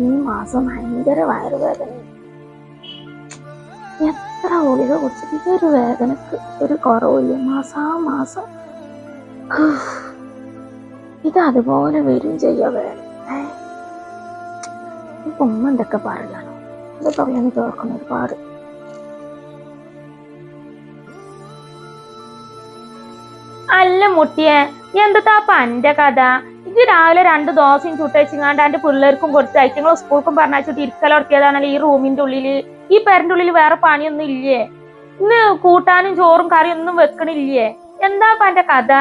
ഈ മാസം ഭയങ്കര വയറുവേദന. എത്ര ഗുളിക കുടിച്ചിട്ട് ഒരു വേദനക്ക് ഒരു കുറവില്ല മാസാ മാസം. ഇത് അതുപോലെ വരും ചെയ്യാ വേദന ഏ? ഇപ്പൊ ഉമ്മ എന്തൊക്കെ പറയണം ഇത് പറയാൻ കേൾക്കുന്ന ഒരുപാട്. അല്ല മുട്ടിയെ. എന്താ അന്റെ കഥ? ഇത് രാവിലെ രണ്ട് ദോശയും ചുട്ടയച്ചിങ്ങാണ്ട് എന്റെ പിള്ളേർക്കും കൊടുത്ത് ഐറ്റങ്ങൾ സ്കൂൾക്കും പറഞ്ഞിട്ട് ഇരിക്കലൊടത്തിയതാണല്ലോ ഈ റൂമിന്റെ ഉള്ളിൽ. ഈ പേരന്റെ ഉള്ളിൽ വേറെ പണിയൊന്നും ഇല്ലേ? ഇന്ന് കൂട്ടാനും ചോറും കറിയും ഒന്നും വെക്കണില്ലേ? എന്താ എന്റെ കഥ?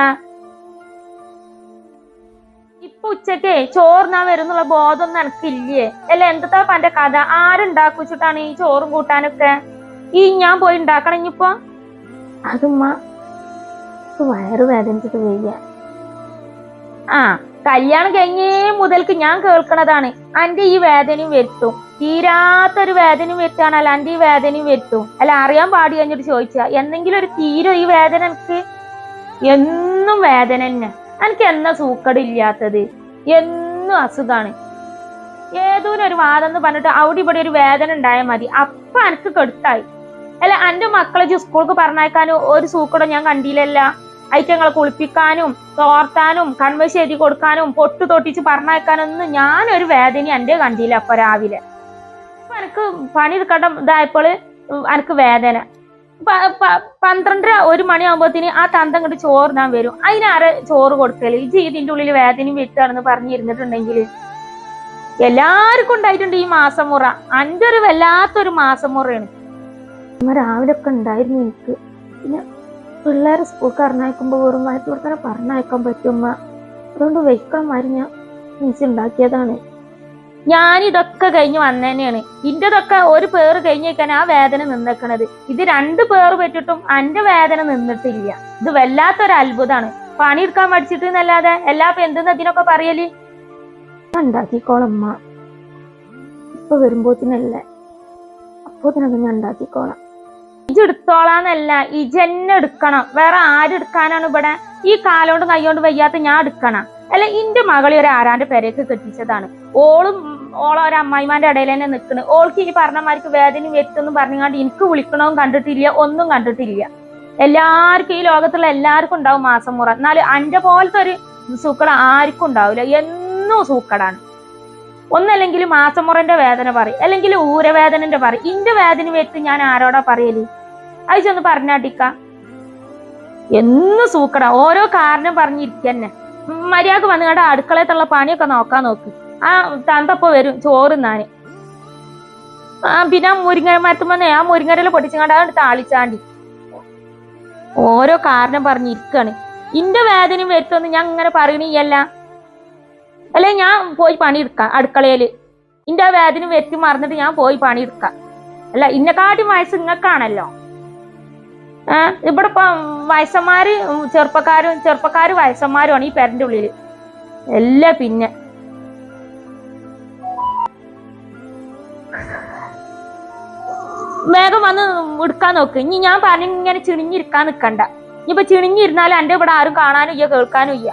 ഇപ്പൊ ഉച്ചക്കേ ചോറിനാ വരുന്നുള്ള ബോധമൊന്നും എനക്കില്ലേ അല്ല എന്താ പന്റെ കഥ? ആരുണ്ടാക്കിച്ചിട്ടാണ് ഈ ചോറും കൂട്ടാനൊക്കെ? ഈ ഞാൻ പോയി ഉണ്ടാക്കണം ഇനിയിപ്പോ? അതുമ്മ വയറ് വേദനിച്ചിട്ട് വയ്യ. ആ കല്യാണം കഴിഞ്ഞേ മുതൽക്ക് ഞാൻ കേൾക്കണതാണ്. അന്റെ ഈ വേദനയും വരുത്തും. തീരാത്തൊരു വേദനയും വരുത്താണല്ല അന്റെ ഈ വേദനയും വരുത്തും. അല്ല അറിയാൻ പാടി കഴിഞ്ഞിട്ട് ചോദിച്ചാ എന്തെങ്കിലും ഒരു തീരോ ഈ വേദന എനിക്ക്? എന്നും വേദന തന്നെ. എനിക്ക് എന്നാ സൂക്കടില്ലാത്തത് എന്നും അസുഖാണ്. ഏതോ ഒരു വാദം എന്ന് പറഞ്ഞിട്ട് അവിടെ ഇവിടെ ഒരു വേദന ഉണ്ടായാൽ മതി. അപ്പൊ എനിക്ക് കെടുത്തായി. അല്ല എന്റെ മക്കളെ സ്കൂൾക്ക് പറഞ്ഞേക്കാനോ ഒരു സൂക്കടം ഞാൻ കണ്ടില്ലല്ല. ഐറ്റങ്ങളെ കുളിപ്പിക്കാനും തോർത്താനും കൺവശ എഴുതി കൊടുക്കാനും പൊട്ട് തൊട്ടിച്ച് പറഞ്ഞയക്കാനൊന്നും ഞാനൊരു വേദന എന്റെ കണ്ടില്ല അപ്പൊ രാവിലെ. അപ്പൊ എനിക്ക് പണി എടുക്കട്ട ഇതായപ്പോൾ എനിക്ക് വേദന. പന്ത്രണ്ടര ഒരു മണിയാകുമ്പോഴത്തേന് ആ തന്തം ചോറ് ഞാൻ വരും. അതിനാരെ ചോറ് കൊടുക്കൽ? ഈ ഇതിന്റെ ഉള്ളിൽ വേദനയും വിട്ടാണെന്ന് പറഞ്ഞിരുന്നിട്ടുണ്ടെങ്കിൽ എല്ലാവർക്കും ഉണ്ടായിട്ടുണ്ട് ഈ മാസമുറ. എന്റെ ഒരു വല്ലാത്തൊരു മാസം മുറയാണ് രാവിലെ ഒക്കെ ഉണ്ടായിരുന്നു എനിക്ക്. പിന്നെ പിള്ളേരെ സ്കൂൾ പറഞ്ഞയക്കുമ്പോൾ വെറും വയറ്റ് കൊടുത്തനെ പറഞ്ഞയക്കാൻ പറ്റുമ്മ അതുകൊണ്ട് വെക്കണം ഞാൻ ഉണ്ടാക്കിയതാണ്. ഞാനിതൊക്കെ കഴിഞ്ഞ് വന്നതന്നെയാണ് ഇന്റെതൊക്കെ ഒരു പേര് കഴിഞ്ഞേക്കാൻ ആ വേദന നിന്നേക്കണത്. ഇത് രണ്ട് പേര് പറ്റിട്ടും അന്റെ വേദന നിന്നിട്ടില്ല. ഇത് വല്ലാത്തൊരു അത്ഭുതമാണ് പണിയെടുക്കാൻ പഠിച്ചിട്ട് എന്നല്ലാതെ എല്ലാ എന്തെന്ന് അതിനൊക്കെ പറയൽ? ഉണ്ടാക്കിക്കോളമ്മ ഇപ്പൊ വരുമ്പോത്തിനല്ലേ? അപ്പോത്തിനൊക്കെ ഞാൻ ഉണ്ടാക്കിക്കോളാം. ഇജ് എടുത്തോളാന്നല്ല ഇജന്നെ എടുക്കണം. വേറെ ആരെടുക്കാനാണ് ഇവിടെ? ഈ കാലോണ്ട് നയ്യോണ്ട് വയ്യാത്ത ഞാൻ എടുക്കണം. അല്ല ഇന്റെ മകളി ഒരു ആരാന്റെ പേരേക്ക് കെട്ടിച്ചതാണ്. ഓളും ഓളെ ഒരു അമ്മായിമാന്റെ ഇടയിൽ തന്നെ നിൽക്കണ് ഓൾക്ക് ഈ പറഞ്ഞമാർക്ക് വേദനയും വരുത്തൊന്നും പറഞ്ഞുകൊണ്ട് എനിക്ക് വിളിക്കണവും കണ്ടിട്ടില്ല ഒന്നും കണ്ടിട്ടില്ല. എല്ലാവർക്കും ഈ ലോകത്തുള്ള എല്ലാവർക്കും ഉണ്ടാവും മാസം മുറ. എന്നാലും അന്റെ പോലത്തെ ഒരു സൂക്കട ആർക്കും ഉണ്ടാവില്ല. എന്നും സൂക്കടാണ്. ഒന്നല്ലെങ്കിൽ മാസമുറന്റെ വേദന പറയും. അല്ലെങ്കിൽ ഊരവേദനന്റെ പറയും. ഇന്റെ വേദന വെച്ച് ഞാൻ ആരോടാ പറയൽ? അത് ചെന്ന് പറഞ്ഞാട്ടിക്ക എന്ന് സൂക്കട. ഓരോ കാരണം പറഞ്ഞിരിക്കന്നെ മര്യാദ വന്നുകൊണ്ട് അടുക്കളയത്തുള്ള പണിയൊക്കെ നോക്കാൻ നോക്ക്. ആ തന്തപ്പോ വരും ചോറ് നാന് ആ പിന്നെ ആ മുരിങ്ങ മരത്തുമ്പോ ആ മുരിങ്ങരയിൽ പൊട്ടിച്ചങ്ങാണ്ട് അതുകൊണ്ട് താളിച്ചാണ്ടി. ഓരോ കാരണം പറഞ്ഞിരിക്കാണ് ഇന്റെ വേദനയും വരുത്തൊന്നും ഞാൻ ഇങ്ങനെ പറയണില്ല അല്ലെ. ഞാൻ പോയി പണിയെടുക്കാം അടുക്കളയിൽ. ഇന്റെ വേദനയും വേദന വരുത്തി മറന്നിട്ട് ഞാൻ പോയി പണിയെടുക്കാം. അല്ല ഇന്നെക്കാട്ടി വയസ്സ് ഇങ്ങക്കാണല്ലോ. ഇവിടെ ഇപ്പൊ വയസ്സന്മാര് ചെറുപ്പക്കാരും ചെറുപ്പക്കാര് വയസ്സന്മാരുമാണ് ഈ പെരന്റെ ഉള്ളിൽ. എല്ലാം പിന്നെ. വേഗം വന്ന് എടുക്കാൻ നോക്ക്. ഇനി ഞാൻ പറഞ്ഞ ഇങ്ങനെ ചിണിഞ്ഞിരിക്കാൻ നിക്കണ്ട. ഇനിയിപ്പൊ ചിണിഞ്ഞിരുന്നാലും എന്റെ ഇവിടെ ആരും കാണാനും ഇല്ല കേൾക്കാനും ഇല്ല.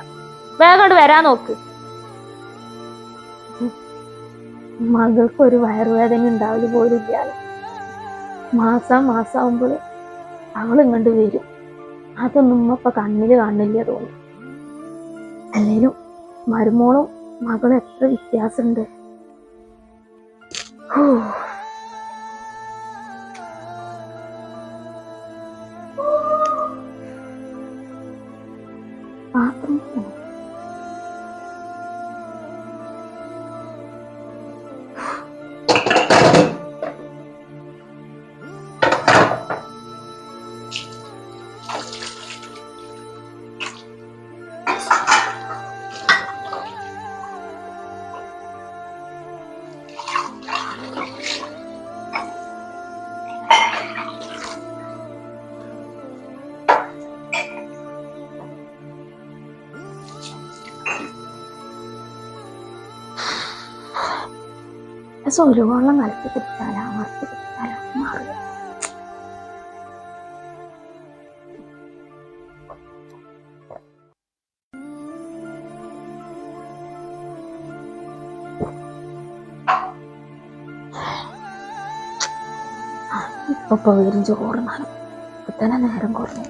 വേഗം വരാൻ നോക്ക്. മകൾക്ക് ഒരു വയറുവേദന ഉണ്ടാവില്ല പോലും ഇല്ല. മാസം മാസം അവൾ ഇങ്ങോട്ട് വരും. അതൊന്നും ഇപ്പൊ കണ്ണിൽ കാണില്ല തോന്നി അല്ലേലും മരുമോളും മകളും എത്ര വ്യത്യാസമുണ്ട്. ഹൂ. ദിവസം ഒരു വെള്ളം കലക്കി കിട്ടാൻ അമർത്തി കിട്ടാൻ മാറും ഇപ്പൊ തന്നെ നേരം കുറഞ്ഞു.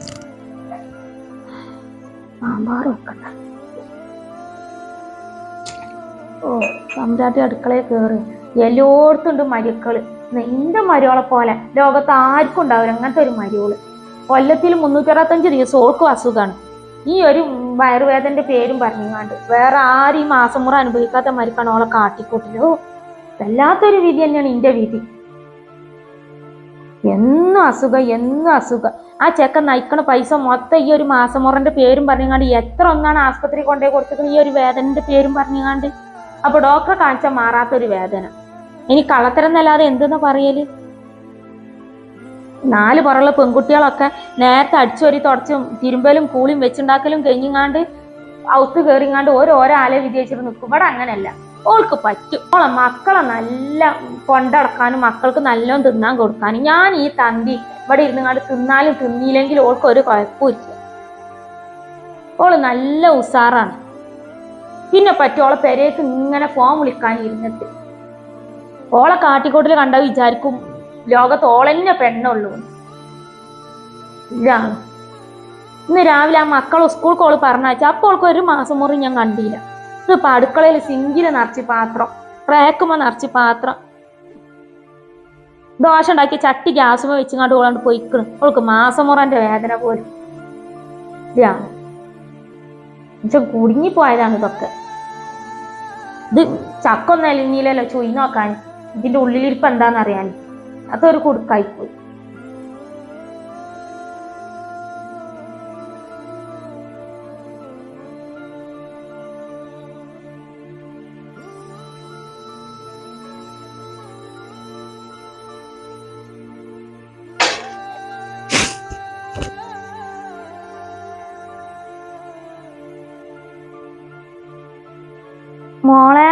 സാമ്പാർ വെക്കണ്ട ഓ സമ്രാട്ടി അടുക്കളയിൽ കയറി എല്ലായിടത്തും ഉണ്ട് മരുക്കൾ. നിന്റെ മരുവളെ പോലെ ലോകത്ത് ആർക്കും ഉണ്ടാവില്ല അങ്ങനത്തെ ഒരു മരുവൾ കൊല്ലത്തിൽ മുന്നൂറ്ററുപത്തഞ്ച് ദിവസം ഓൾക്കും അസുഖമാണ് ഈ ഒരു വയറുവേദന്റെ പേരും പറഞ്ഞുകൊണ്ട് വേറെ ആരും ഈ മാസം മുറ അനുഭവിക്കാത്ത മരുക്കാണ് ഓളെ കാട്ടിക്കൂട്ടില്ല ഓ വല്ലാത്തൊരു വിധി തന്നെയാണ് ഇന്റെ വിധി. എന്നും അസുഖം എന്നും അസുഖം. ആ ചെക്കൻ നയിക്കണ പൈസ മൊത്തം ഈ ഒരു മാസം മുറന്റെ പേരും പറഞ്ഞുകൊണ്ട് എത്ര ഒന്നാണ് ആസ്പത്രി കൊണ്ടുപോയി കൊടുത്തിരിക്കുന്നത് ഈ ഒരു വേദനന്റെ പേരും പറഞ്ഞുകൊണ്ട് അപ്പൊ ഡോക്ടറെ കാണിച്ചാൽ മാറാത്തൊരു വേദന. ഇനി കള്ളത്തരം എന്നല്ലാതെ എന്തെന്ന് പറയൽ? നാല് പുറമുള്ള പെൺകുട്ടികളൊക്കെ നേരത്തെ അടിച്ചൊരി തുടച്ചും തിരുമ്പലും കൂളിയും വെച്ചുണ്ടാക്കലും കഴിഞ്ഞിങ്ങാണ്ട് ഔത്ത് കയറിങ്ങാണ്ട് ഓരോരോ ആലെ വിജയിച്ചിട്ട് നിൽക്കും ഇവിടെ അങ്ങനെയല്ല. ഓൾക്ക് പറ്റും. ഓളെ മക്കളെ നല്ല കൊണ്ടടക്കാനും മക്കൾക്ക് നല്ലോണം തിന്നാൻ കൊടുക്കാനും. ഞാൻ ഈ തന്തി ഇവിടെ ഇരുന്നുങ്ങാണ്ട് തിന്നാലും തിന്നിയില്ലെങ്കിൽ ഓൾക്ക് ഒരു കുഴപ്പമില്ല ഓൾ നല്ല ഉസാറാണ്. പിന്നെ പറ്റും ഓളെ പെരേക്ക് ഇങ്ങനെ ഫോം വിളിക്കാൻ ഇരുന്നിട്ട്. ഓളെ കാട്ടിക്കോട്ടിൽ കണ്ട വിചാരിക്കും ലോകത്ത് ഓളന്നെ പെണ്ണുള്ളൂ. ഇതാണ് ഇന്ന് രാവിലെ ആ മക്കൾ സ്കൂൾ കോൾ പറഞ്ഞയച്ച അപ്പോൾ ഒരു മാസം മുറി ഞാൻ കണ്ടില്ല. ഇതിപ്പോ അടുക്കളയിൽ സിങ്കിൽ നിറച്ച് പാത്രം റേക്കുമ്പോ നിറച്ച് പാത്രം. ദോശ ഉണ്ടാക്കി ചട്ടി ഗ്യാസുമ വെച്ചുകൊണ്ട് ഓളാണ്ട് പോയിക്കണം. അവൾക്ക് മാസമുറന്റെ വേദന പോലും. ഇതാണ് എന്നുവെച്ചാ കുടുങ്ങിപ്പോയതാണ് ഇതൊക്കെ. ഇത് ചക്കൊന്നും അലിഞ്ഞില്ലല്ലോ ചൊയ് നോക്കാൻ ഇതിന്റെ ഉള്ളിലിരിപ്പ് എന്താന്ന് അറിയാൻ. അതൊരു കുടുക്കായിപ്പോയി. മോളെ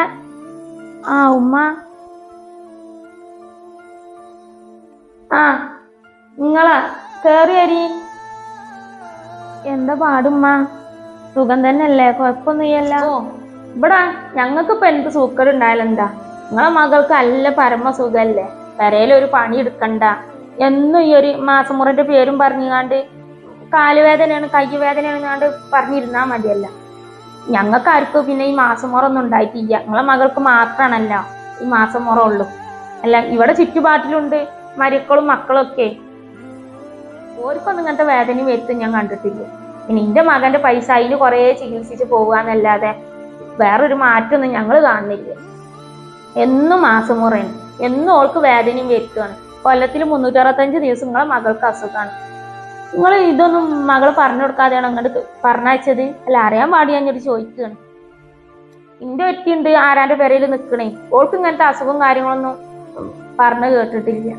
ആ ഉമ്മ ആ നിങ്ങളാ കേറി അരി എന്താ പാടുമ്മ? സുഖം തന്നെയല്ലേ കുഴപ്പമൊന്നുമില്ല ഇവിടെ ഞങ്ങൾക്കിപ്പോ എന്ത് സൂക്കട് ഉണ്ടായാലും എന്താ? നിങ്ങളെ മകൾക്ക് അല്ല പരമ സുഖല്ലേ പെരയിലൊരു പണി എടുക്കണ്ട. എന്നും ഈ ഒരു മാസമുറന്റെ പേരും പറഞ്ഞുകാണ്ട് കാലുവേദനയാണ് കൈവേദനയാണ് കണ്ട് പറഞ്ഞിരുന്നാ മതിയല്ല. ഞങ്ങൾക്ക് ആർക്കും പിന്നെ ഈ മാസമുറ ഒന്നും ഉണ്ടായിട്ടില്ല. നിങ്ങളെ മകൾക്ക് മാത്രമാണല്ലോ ഈ മാസമുറ ഉള്ളൂ. അല്ല ഇവിടെ ചുറ്റുപാട്ടിലുണ്ട്. മരുക്കളും മക്കളൊക്കെ. ഓർക്കൊന്നും ഇങ്ങനത്തെ വേദനയും വരുത്തും ഞാൻ കണ്ടിട്ടില്ല. പിന്നെ എന്റെ മകന്റെ പൈസ അതിന് കുറെ ചികിത്സിച്ച് പോകാന്നല്ലാതെ വേറൊരു മാറ്റമൊന്നും ഞങ്ങൾ കാണുന്നില്ല. എന്നും മാസം മുറയാണ് എന്നും ഓൾക്ക് വേദനയും വരുത്തുകയാണ് കൊല്ലത്തിൽ മുന്നൂറ്ററുപത്തഞ്ച് ദിവസം നിങ്ങളെ മകൾക്ക് അസുഖമാണ് നിങ്ങൾ ഇതൊന്നും മകൾ പറഞ്ഞു കൊടുക്കാതെയാണ് അങ്ങോട്ട് പറഞ്ഞയച്ചത് അല്ല അറിയാൻ പാടി ഞാൻ ചോദിക്കുകയാണ് ഇന്റെ ഒറ്റയുണ്ട് ആരാന്റെ പേരയിൽ നിൽക്കണേ ഓൾക്ക് ഇങ്ങനത്തെ അസുഖവും കാര്യങ്ങളൊന്നും പറഞ്ഞു കേട്ടിട്ടില്ല.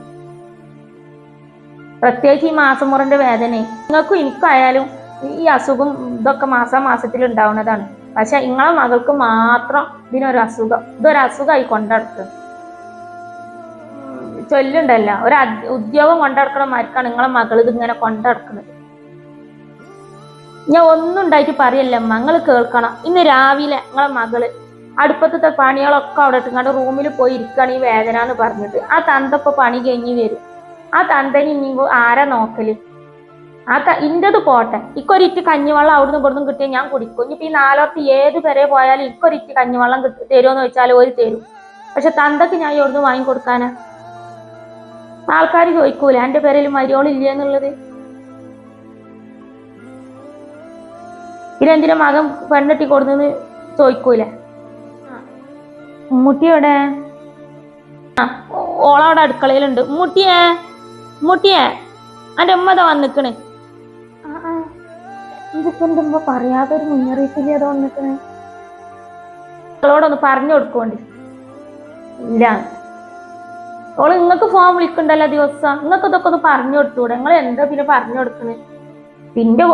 പ്രത്യേകിച്ച് ഈ മാസം മുറന്റെ വേദന നിങ്ങൾക്കും എനിക്കായാലും ഈ അസുഖം ഇതൊക്കെ മാസാ മാസത്തിൽ ഉണ്ടാവുന്നതാണ്. പക്ഷെ നിങ്ങളെ മകൾക്ക് മാത്രം ഇതിനൊരു അസുഖം ഇതൊരു അസുഖമായി കൊണ്ടടക്കുക ചൊല്ലുണ്ടല്ല ഒരു ഉദ്യോഗം കൊണ്ടടക്കണ മാർക്കാണ് നിങ്ങളെ മകൾ ഇതിങ്ങനെ കൊണ്ടടക്കുന്നത് ഞാൻ ഒന്നും ഉണ്ടായിട്ട് പറയല്ല മങ്ങൾ കേൾക്കണം. ഇന്ന് രാവിലെ നിങ്ങളെ മകൾ അടുപ്പത്തെ പണികളൊക്കെ അവിടെ ഇട്ടുകൊണ്ട് റൂമിൽ പോയി ഇരിക്കുകയാണ് ഈ വേദന എന്ന് പറഞ്ഞിട്ട്. ആ തന്തപ്പ പണി കഴിഞ്ഞ് വരും. ആ തന്തനി ഇനി ആരാ നോക്കൽ? ആ ത ഇന്റത് പോട്ടെ. ഇക്കൊരിറ്റ് കഞ്ഞിവെള്ളം അവിടുന്ന് ഇവിടുന്ന് കിട്ടിയാൽ ഞാൻ കുടിക്കും. ഇനിയിപ്പോ ഈ നാലോർത്ത് ഏത് പെരെ പോയാലും ഇക്കൊരിറ്റ് കഞ്ഞിവെള്ളം കിട്ടി തരുമെന്ന് വെച്ചാൽ ഒരു തരും. പക്ഷെ തന്തക്ക് ഞാൻ ഇവിടുന്ന് വാങ്ങിക്കൊടുക്കാനാ ആൾക്കാർ ചോദിക്കൂല? എന്റെ പേരിൽ മരിയോളില്ല എന്നുള്ളത്? ഇതെന്തിനാ മകൻ പെണ്ണെട്ടി കൊടുന്നെന്ന് ചോദിക്കൂല? ഉമ്മുട്ടിയോടെ ആ ഓളവിടെ അടുക്കളയിലുണ്ട്. ഉമ്മുട്ടിയേ ഉമ്മുട്ടിയേ എന്റെ ഉമ്മത വന്നിക്കണ്. പറയാതെ എന്തുമ്പോ പറയാതൊരു മുന്നറിയിപ്പില്ലാതെ വന്നിക്കണ്? പറഞ്ഞു കൊടുക്കോണ്ട്. ഇല്ല. ഓൾ നിങ്ങക്ക് ഫോൺ വിളിക്കണ്ടല്ലോ ദിവസം. നിങ്ങൾക്ക് ഇതൊക്കെ ഒന്ന് പറഞ്ഞു കൊടുത്തൂടെ? നിങ്ങൾ എന്താ പിന്നെ പറഞ്ഞു കൊടുക്കണേ? പിന്നെ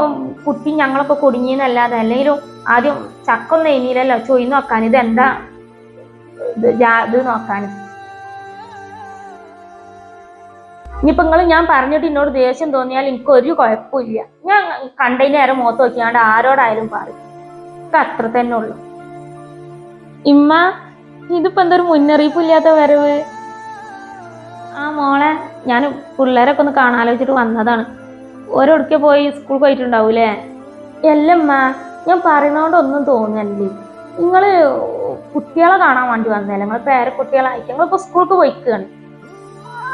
കുട്ടി ഞങ്ങളൊക്കെ കുടുങ്ങിയെന്നല്ലാതെ അല്ലെങ്കിലും ആദ്യം ചക്കൊന്നും എഴുന്നില്ലല്ലോ ചൊയ് നോക്കാൻ. ഇത് എന്താ ഇത് നോക്കാൻ. ഇനിയിപ്പൊ നിങ്ങൾ ഞാൻ പറഞ്ഞിട്ട് എന്നോട് ദേഷ്യം തോന്നിയാൽ എനിക്ക് ഒരു കുഴപ്പമില്ല. ഞാൻ കണ്ടതിന് നേരം മുഖത്ത് നോക്കിയാണ്ട് ആരോടായാലും പറയും. എനിക്ക് അത്ര തന്നെ ഉള്ളു. ഇമ്മ ഇതിപ്പോ എന്തൊരു മുന്നറിയിപ്പില്ലാത്ത വരവ്? ആ മോളെ ഞാൻ പിള്ളേരൊക്കെ ഒന്ന് കാണാലോചിച്ചിട്ട് വന്നതാണ്. ഓരോടക്കെ പോയി സ്കൂൾ പോയിട്ടുണ്ടാവൂലേ? എല്ലമ്മ ഞാൻ പറയണോണ്ടൊന്നും തോന്നല്ലേ നിങ്ങൾ കുട്ടികളെ കാണാൻ വേണ്ടി വന്നല്ലേ നിങ്ങൾ പേരെ കുട്ടികളെ ഐറ്റങ്ങളിപ്പോൾ സ്കൂൾക്ക് പോയിക്കാണ്.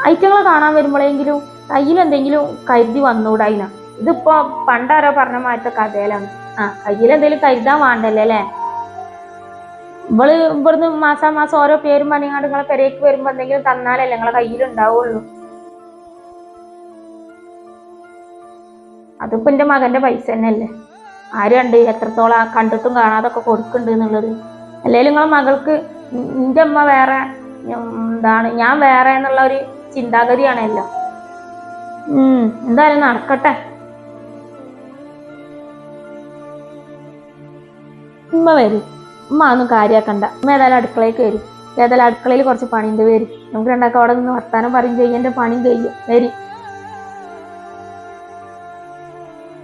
ഐറ്റങ്ങളെ കാണാൻ വരുമ്പോഴെങ്കിലും കയ്യിൽ എന്തെങ്കിലും കരുതി വന്നൂടായിന ഇതിപ്പോ പണ്ടാരോ പറഞ്ഞ മാറ്റ കഥയിലാണ്. ആ കയ്യിൽ എന്തെങ്കിലും കരുതാൻ വേണ്ടല്ലേ അല്ലേ? ഇവൾ ഇവിടുന്ന് മാസാ മാസം ഓരോ പേരും പറഞ്ഞാണ്ട് നിങ്ങളെ പെരേക്ക് വരുമ്പോ എന്തെങ്കിലും തന്നാലല്ലേ കയ്യിൽ ഉണ്ടാവുള്ളൂ. അതിപ്പോ എന്റെ മകന്റെ പൈസ തന്നെയല്ലേ? ആരുണ്ട് എത്രത്തോളം കണ്ടിട്ടും കാണാതൊക്കെ കൊടുക്കുന്നുണ്ട് എന്നുള്ളത്. അല്ലെങ്കിൽ നിങ്ങളെ മകൾക്ക് നിന്റെ അമ്മ വേറെ എന്താണ് ഞാൻ വേറെ എന്നുള്ള ഒരു ചിന്താഗതിയാണല്ലോ. എല്ലാം എന്തായാലും നടക്കട്ടെ. ഉമ്മ വരും. ഉമ്മ ഒന്നും കാര്യാക്കണ്ട. ഉമ്മ ഏതായാലും അടുക്കളയിലേക്ക് വരും. ഏതായാലും അടുക്കളയിൽ കുറച്ച് പണിയുണ്ട് വരും. നമുക്ക് രണ്ടാക്കും അവിടെ നിന്ന് വർത്താനം പറയും ചെയ്യും. എന്റെ പണിയും കഴിയും. വരും.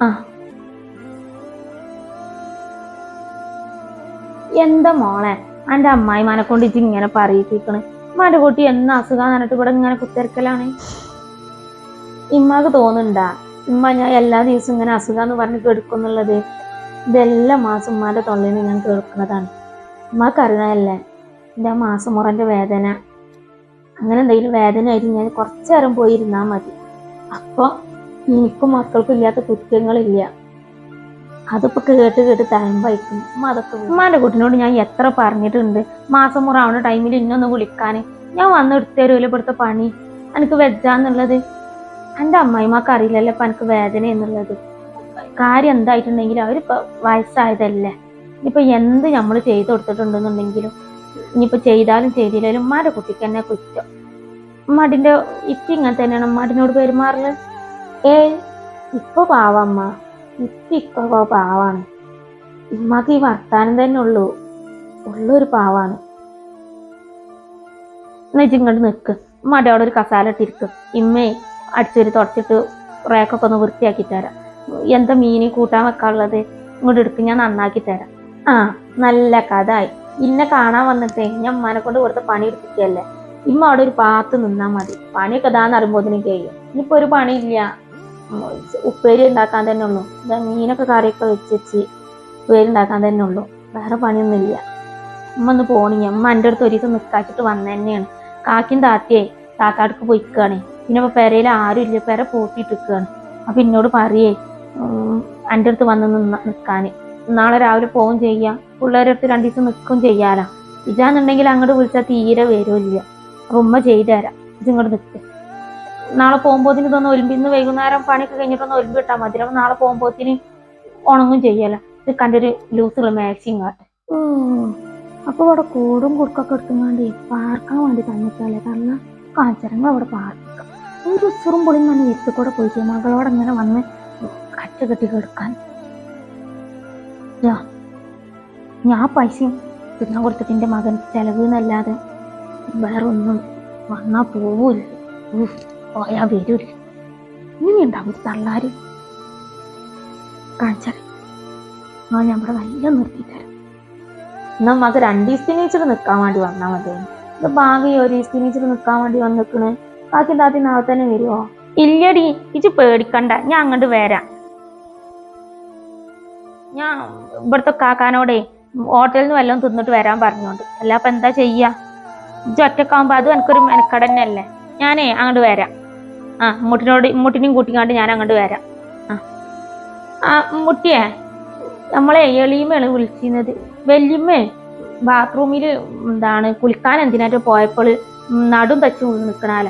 ആ. എന്താ മോളെ? എന്റെ അമ്മായിമാനെ കൊണ്ട് ഇങ്ങനെ പറയിപ്പിക്കണ്. ഉമ്മാന്റെ കുട്ടി എന്ന അസുഖം എന്നിട്ട് ഇവിടെ ഇങ്ങനെ കുത്തിരക്കലാണ്. ഇമ്മക്ക് തോന്നുന്നുണ്ടാ. ഉമ്മ ഞാൻ എല്ലാ ദിവസവും ഇങ്ങനെ അസുഖം എന്ന് പറഞ്ഞ് കെടുക്കുന്നുള്ളത്. ഇതെല്ലാം മാസം ഉമ്മാന്റെ തൊള്ളിൽ നിന്ന് ഞാൻ കേൾക്കുന്നതാണ്. ഉമ്മാക്ക് അറിയാനല്ലേ? എന്റെ ആ മാസം മുറന്റെ വേദന. അങ്ങനെ എന്തെങ്കിലും വേദന ആയിട്ട് ഞാൻ കുറച്ചു നേരം പോയിരുന്നാൽ മതി. അപ്പോൾ എനിക്കും മക്കൾക്കും ഇല്ലാത്ത കുറ്റങ്ങളില്ല. അതിപ്പോ കേട്ട് കേട്ട് തഴമ്പായിരിക്കും ഉമ്മ അതൊക്കെ ഉമ്മാന്റെ കുട്ടിനോട് ഞാൻ എത്ര പറഞ്ഞിട്ടുണ്ട്? മാസം മുറാവുന്ന ടൈമിൽ ഇന്നൊന്ന് വിളിക്കാൻ ഞാൻ വന്ന് എടുത്തരുമല്ലോ ഇവിടുത്തെ പണി. എനിക്ക് വെജാന്നുള്ളത് എന്റെ അമ്മായിമാർക്ക് അറിയില്ലല്ലോ ഇപ്പൊ എനിക്ക് വേദന എന്നുള്ളത്. കാര്യം എന്തായിട്ടുണ്ടെങ്കിലും അവരിപ്പോ വയസ്സായതല്ലേ. ഇനിയിപ്പൊ എന്ത് നമ്മൾ ചെയ്തു കൊടുത്തിട്ടുണ്ടെന്നുണ്ടെങ്കിലും ഇനിയിപ്പോ ചെയ്താലും ചെയ്തില്ലെങ്കിലും ഉമ്മാന്റെ കുട്ടിക്ക് തന്നെ കുറ്റം. ഉമ്മാടിന്റെ ഇപ്പ ഇങ്ങനെ തന്നെയാണ്. ഉമ്മാടിനോട് പെരുമാറൽ ഏ ഇപ്പൊ പാവമ്മ ഇപ്പ ഇപ്പൊ പാവാണ്. ഇമ്മക്ക് ഈ വർത്താനം തന്നെ ഉള്ളൂ. ഉള്ളൊരു പാവാണ്. എന്നുവെച്ച് ഇങ്ങോട്ട് നിൽക്ക് അടി അവിടെ ഒരു കസാല ഇട്ടിരിക്കും. ഇമ്മേ അടിച്ചൊരു തുടച്ചിട്ട് റേക്കൊക്കെ ഒന്ന് വൃത്തിയാക്കി തരാം എന്താ മീന് കൂട്ടാൻ വെക്കാനുള്ളത്? ഇങ്ങോട്ട് എടുക്കും ഞാൻ നന്നാക്കി തരാം. ആ നല്ല കഥായി ഇന്നെ കാണാൻ വന്നിട്ടേ ഞാൻ ഉമ്മാനെ കൊണ്ട് ഇവിടുത്തെ പണി എടുപ്പിക്കല്ലേ ഇമ്മ അവിടെ ഒരു പാത്ത് നിന്നാ മതി. പണിയൊക്കെ ഇതാന്ന് അറിയുമ്പോൾ കഴിയും. ഇനിയിപ്പോ ഒരു പണിയില്ല. ഉപ്പേരി ഉണ്ടാക്കാൻ തന്നെ ഉള്ളൂ. ഇതാ മീനൊക്കെ കറിയൊക്കെ വെച്ച് ഉപ്പേരി ഉണ്ടാക്കാൻ തന്നെ ഉള്ളൂ. വേറെ പണിയൊന്നുമില്ല. അമ്മ ഒന്ന് പോണി. അമ്മ എന്റെ അടുത്ത് ഒരു ദിവസം നിൽക്കാച്ചിട്ട് വന്ന തന്നെയാണ്. കാക്കും താത്തയെ താത്താടക്ക് പോയിക്കുകയാണ് പിന്നെ ഇപ്പൊ പെരയിൽ ആരും ഇല്ല. പെര പൂട്ടിയിട്ടിരിക്കുകയാണ്. അപ്പൊ എന്നോട് പറയേ എന്റെ അടുത്ത് വന്ന് നിന്ന് നിൽക്കാൻ നാളെ രാവിലെ പോവും ചെയ്യാം. പിള്ളേരുടെ അടുത്ത് രണ്ടു ദിവസം നിൽക്കും ചെയ്യാലോ. ഇതാന്നുണ്ടെങ്കിൽ അങ്ങോട്ട് വിളിച്ചാൽ തീരെ വരുമില്ല അപ്പൊ ഉമ്മ ചെയ്തു തരാം. ഇത് ഇങ്ങോട്ട് നിൽക്ക് നാളെ പോകുമ്പോത്തിന് ഇതൊന്ന് ഒലിമ്പി ഇന്ന് വൈകുന്നേരം പണിയൊക്കെ കഴിഞ്ഞിട്ടൊന്ന് ഒലിമ്പി ഇട്ടാൽ മതി. അപ്പൊ നാളെ പോകുമ്പോത്തിന് ഉണങ്ങും ചെയ്യല. ഇത് കണ്ടൊരു ലൂസുള്ള മാക്സിങ് ആട്ടെ അപ്പൊ ഇവിടെ കൂടും കുടുക്കൊക്കെ എടുത്തുങ്ങാണ്ട് പാർക്കാൻ വേണ്ടി തന്നിട്ടല്ലേ? കാരണം കാഞ്ചരങ്ങൾ അവിടെ പാർക്കാം. ഒരു ഉസുറും പൊളിയും തന്നെ എത്തി കൂടെ പോയിട്ട് മകളോട് വന്ന് കച്ച കെട്ടി കിടക്കാൻ. ഞാൻ പൈസയും തിന്നാൻ കൊടുത്തിട്ട് മകൻ ചെലവ് എന്നല്ലാതെ വേറെ ഒന്നും വന്നാ പോവില്ല. പോയാ വരൂല ഇങ്ങനെയുണ്ടാവും തള്ളാര്? കാണിച്ചാൽ ആ ഞാൻ ഇവിടെ നല്ല നിർത്തിത്തരാം. നമുക്ക് രണ്ട് രണ്ടു ദിവസത്തിന് വെച്ചിട്ട് നിൽക്കാൻ വേണ്ടി വന്നാൽ മതി. ഇത് ഭാവി ഒരു ദിവസത്തിന് വെച്ചിട്ട് നിൽക്കാൻ വേണ്ടി വന്നിക്കണ്. ബാക്കി താത്തി നാളെ തന്നെ വരുമോ ഇല്ലടി ഇജ് പേടിക്കണ്ട. ഞാൻ അങ്ങോട്ട് വരാം. ഞാൻ ഇവിടുത്തെ കാക്കാനോടെ ഹോട്ടലിൽ നിന്ന് വല്ലതും തിന്നിട്ട് വരാൻ പറഞ്ഞോണ്ട്. അല്ല അപ്പൊ എന്താ ചെയ്യാ? ഇജ് ഒറ്റക്കാവുമ്പോ അതും എനിക്കൊരു മെനക്കടന്നെ അല്ലേ? ഞാനേ അങ്ങോട്ട് വരാം. ആ മുട്ടിനോട് മുട്ടിനെയും കൂട്ടിക്കാണ്ട് ഞാൻ അങ്ങോട്ട് വരാം. ആ. ആ നമ്മളെ എളിയമ്മയാണ് വിളിച്ചിരുന്നത്. വല്യമ്മേ ബാത്റൂമിൽ എന്താണ് കുളിക്കാൻ എന്തിനായിട്ട് പോയപ്പോൾ നടും തച്ച് നിൽക്കണാല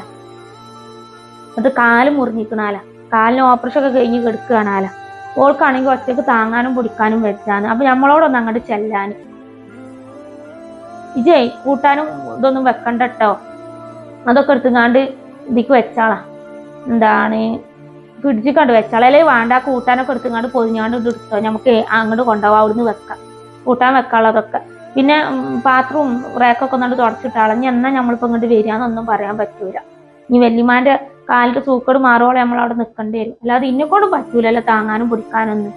അത് കാൽ മുറിഞ്ഞിക്കണാല. കാലിന് ഓപ്പറേഷൻ ഒക്കെ കഴിഞ്ഞ് കിടക്കുകയാണാല. ഓൾക്കാണെങ്കിൽ ഒറ്റയ്ക്ക് താങ്ങാനും പിടിക്കാനും വെച്ചാണ്. അപ്പൊ നമ്മളോടൊന്ന് അങ്ങോട്ട് ചെല്ലാൻ ഇജേ കൂട്ടാനും ഇതൊന്നും വെക്കണ്ടട്ടോ അതൊക്കെ എടുത്തുങ്ങാണ്ട് ഇതിക്ക് വെച്ചാളാ. എന്താണ്? ഫ്രിഡ്ജിൽ കണ്ട് വെച്ചാളെ വേണ്ട കൂട്ടാനൊക്കെ എടുത്തുകൊണ്ട് പൊതിഞ്ഞാണ്ട് എടുത്തോ. നമുക്ക് അങ്ങോട്ട് കൊണ്ടുപോകാം അവിടുന്ന് വെക്കാം. കൂട്ടാൻ വെക്കാനുള്ളതൊക്കെ. പിന്നെ പാത്രവും റേക്കൊക്കെ ഒന്നുകൊണ്ട് തുടച്ചിട്ടാളെ. ഇനി എന്നാ നമ്മളിപ്പോ ഇങ്ങോട്ട് വരികയെന്നൊന്നും പറയാൻ പറ്റൂല. ഇനി വല്യമാന്റെ കാലിന്റെ സൂക്കേട് മാറോളം നമ്മൾ അവിടെ നിൽക്കേണ്ടി വരും. അല്ലാതെ ഇന്നെ കൊണ്ട് പറ്റൂലല്ലോ താങ്ങാനും പിടിക്കാനൊന്നും.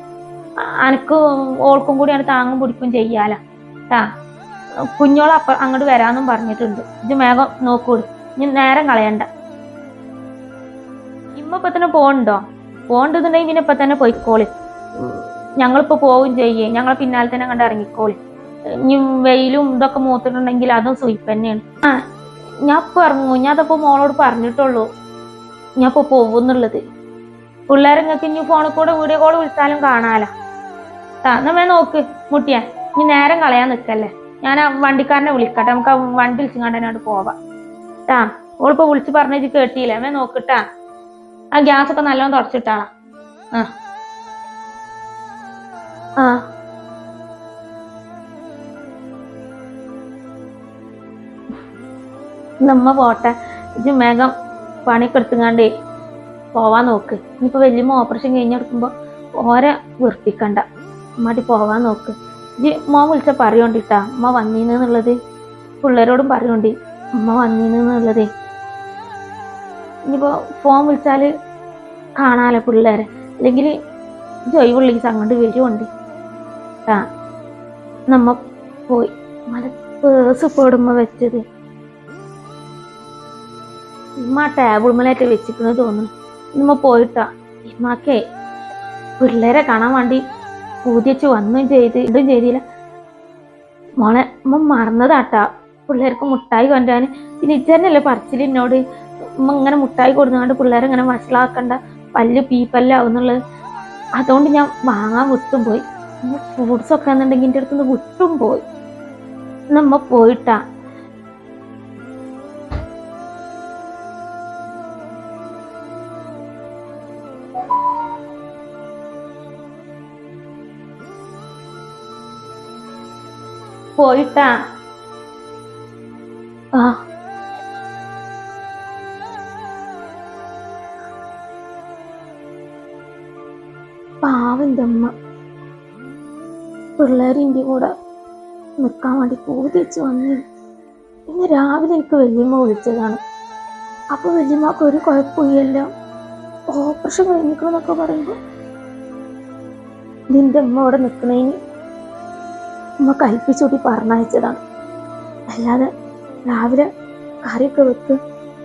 അനക്ക് ഓൾക്കും കൂടിയാണ് താങ്ങും പിടിക്കും ചെയ്യാല. ആ കുഞ്ഞോളപ്പ അങ്ങോട്ട് വരാന്നും പറഞ്ഞിട്ടുണ്ട്. ഇത് മേഘം നോക്കൂ ഇനി നേരം കളയണ്ട. ഇപ്പൊ തന്നെ പോകണ്ടോ പോകണ്ടെന്നുണ്ടെങ്കിൽ പിന്നെ ഇപ്പൊ തന്നെ പോയിക്കോളി. ഞങ്ങളിപ്പോ പോവും ചെയ്യേ. ഞങ്ങൾ പിന്നാലെ തന്നെ കണ്ട് ഇറങ്ങിക്കോളി. വെയിലും ഇതൊക്കെ മൂത്തിട്ടുണ്ടെങ്കിൽ അതും സ്വീപ്പ് തന്നെയാണ്. ആ ഞാൻ ഇപ്പൊ ഇറങ്ങും. ഞാൻ അതപ്പോ മോളോട് പറഞ്ഞിട്ടുള്ളൂ. ഞാൻ ഇപ്പൊ പോകുന്നുള്ളത് പിള്ളേരെ നിങ്ങൾക്ക് ഇനി ഫോണിൽ കൂടെ വീഡിയോ കോൾ വിളിച്ചാലും കാണാലോ. ആ നമ്മ നോക്ക് മുട്ടിയാ. ഇനി നേരം കളയാൻ നിൽക്കല്ലേ ഞാൻ ആ വണ്ടിക്കാരനെ വിളിക്കട്ടെ. നമുക്ക് ആ വണ്ടി വിളിച്ചുകൊണ്ട് കണ്ടതിനോട് പോവാം. ആ ഓളിപ്പോ വിളിച്ച് പറഞ്ഞത് കേട്ടിയില്ല അമ്മേ നോക്കിട്ടാ ആ ഗ്യാസ് ഒക്കെ നല്ലോണം തുടച്ചിട്ടാ. ആ. ആ. നമ്മ പോട്ടെ. ഇത് മേഘം പണിയൊക്കെ പോവാൻ നോക്ക്. ഇനിയിപ്പോ വലിയമ്മ ഓപ്പറേഷൻ കഴിഞ്ഞെടുക്കുമ്പോ ഓരെ വെറുപ്പിക്കണ്ട. അമ്മാട്ടി പോവാൻ നോക്ക്. ഇജ്ജ് മോൻ വിളിച്ച പറയോണ്ടിട്ടാ. അമ്മ വന്നീന്നുള്ളത് പിള്ളേരോടും പറയോണ്ടി. അമ്മ വന്നീന്നുള്ളത് ഇനിയിപ്പോ ഫോൺ വിളിച്ചാൽ കാണാമല്ലോ പിള്ളേരെ? അല്ലെങ്കിൽ ജോയ് ഈ അങ്ങോട്ട് വരുമുണ്ട് ആ നമ്മ പോയി. മല പേഴ്സ് പെടുമ്പോൾ വെച്ചത്? ഇമ്മ ടേബിൾ മേലായിട്ട് തോന്നുന്നു. ഇമ്മ പോയിട്ടാ. ഇമ്മക്കേ പിള്ളേരെ കാണാൻ വേണ്ടി പൂതിച്ച് വന്നും ചെയ്ത് ഇതും ചെയ്തില്ല. മോളെ ഉമ്മ മറന്നതാട്ടാ. പിള്ളേർക്ക് മുട്ടായി കൊണ്ടാൻ പിന്നെ ഇച്ചന്നല്ലേ പറച്ചിൽ എന്നോട് ഉമ്മ ഇങ്ങനെ മുട്ടായി കൊടുക്കാണ്ട് പിള്ളേരെ ഇങ്ങനെ വഷളാക്കണ്ട. പല്ല് പീപ്പല്ലാവുന്നുള്ളത് അതുകൊണ്ട് ഞാൻ വാങ്ങാൻ വിട്ടും പോയി. ഫ്രൂട്ട്സ് ഒക്കെ എന്നുണ്ടെങ്കിൽ എന്റെ അടുത്തുനിന്ന് വിട്ടും പോയി. നമ്മ പോയിട്ടാ. പോയിട്ടാ. പിള്ളേരിന്റെ കൂടെ നിൽക്കാൻ വേണ്ടി പൂതിച്ച് വന്നു ഇന്ന് രാവിലെ എനിക്ക് വല്യമ്മ വിളിച്ചതാണ്. അപ്പോൾ വല്യമ്മക്ക് ഒരു കുഴപ്പമില്ലല്ലോ. ഓപ്പറേഷൻ കഴിഞ്ഞിക്കണമെന്നൊക്കെ പറയുമ്പോൾ നിന്റെ അമ്മ അവിടെ നിൽക്കണേന് അമ്മ കൽപ്പിച്ചൂട്ടി പറഞ്ഞയച്ചതാണ്. അല്ലാതെ രാവിലെ കറിയൊക്കെ വെക്ക്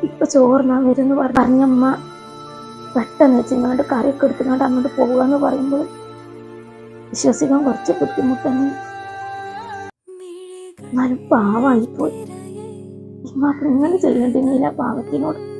ഇപ്പൊ ചോറിനാൻ വരുമെന്ന് പറഞ്ഞ പറഞ്ഞമ്മ പെട്ടെന്ന് വെച്ചിങ്ങാണ്ട് കറിയൊക്കെ എടുത്തിങ്ങാണ്ട് അങ്ങോട്ട് പോകാന്ന് പറയുമ്പോൾ വിശ്വസിക്കാൻ കുറച്ച് ബുദ്ധിമുട്ടാണ്. എന്നാലും പാവായിപ്പോയി. പോയി ഇമ്മ ഇങ്ങനെ ചെയ്യേണ്ടിരുന്നില്ല പാവത്തിനോട്.